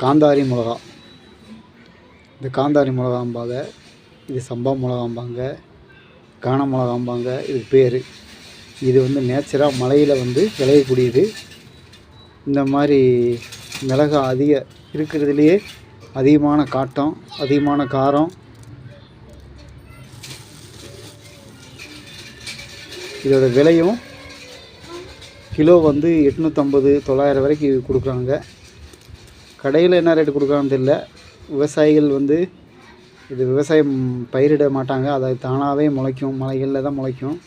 காந்தாரி மிளகா. இந்த காந்தாரி மிளகாம்பாங்க இது சம்பா மிளகாம்பாங்க காண மிளகாம்பாங்க இதுக்கு பேர். இது வந்து நேச்சராக மலையில் வந்து விளையக்கூடியது. இந்த மாதிரி மிளகா அதிக இருக்கிறதுலையே அதிகமான காட்டம் அதிகமான காரம். இதோட விலையும் கிலோ வந்து எட்நூற்றம்பது தொள்ளாயிரம் வரைக்கும் கொடுக்குறாங்க. கடையில் என்ன ரேட்டு கொடுக்குறான்னு தெரியல. விவசாயிகள் வந்து இது விவசாயம் பயிரிட மாட்டாங்க. அதை தானாகவே முளைக்கும். மலைகளில் தான் முளைக்கும்.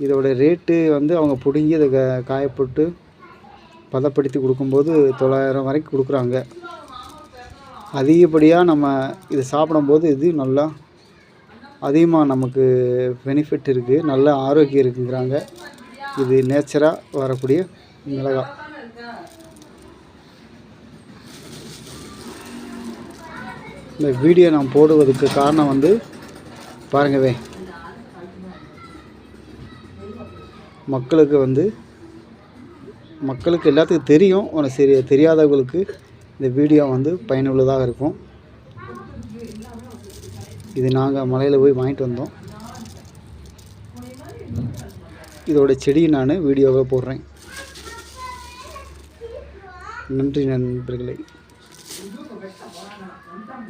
இதோட ரேட்டு வந்து அவங்க பிடுங்கி அதை க- காயப்போட்டு பதப்படுத்தி கொடுக்கும்போது தொள்ளாயிரம் வரைக்கும் கொடுக்குறாங்க. அதிகப்படியாக நம்ம இது சாப்பிடும்போது இது நல்லா அதிகமாக நமக்கு பெனிஃபிட் இருக்குது நல்ல ஆரோக்கியம் இருக்குங்கிறாங்க. இது நேச்சராக வரக்கூடிய மிளகாய். இந்த வீடியோ நான் போடுவதற்கு காரணம் வந்து பாருங்கவே மக்களுக்கு வந்து மக்களுக்கு எல்லாத்துக்கும் தெரியும் ஆனால் சரி தெரியாதவங்களுக்கு இந்த வீடியோ வந்து பயனுள்ளதாக இருக்கும். இது நாங்கள் மலையில் போய் வாங்கிட்டு வந்தோம். இதோட செடியை நான் வீடியோவை போடுறேன். நன்றி நண்பர்களே. ఎందుకు వెస్ట పోరాడాలి అంటాం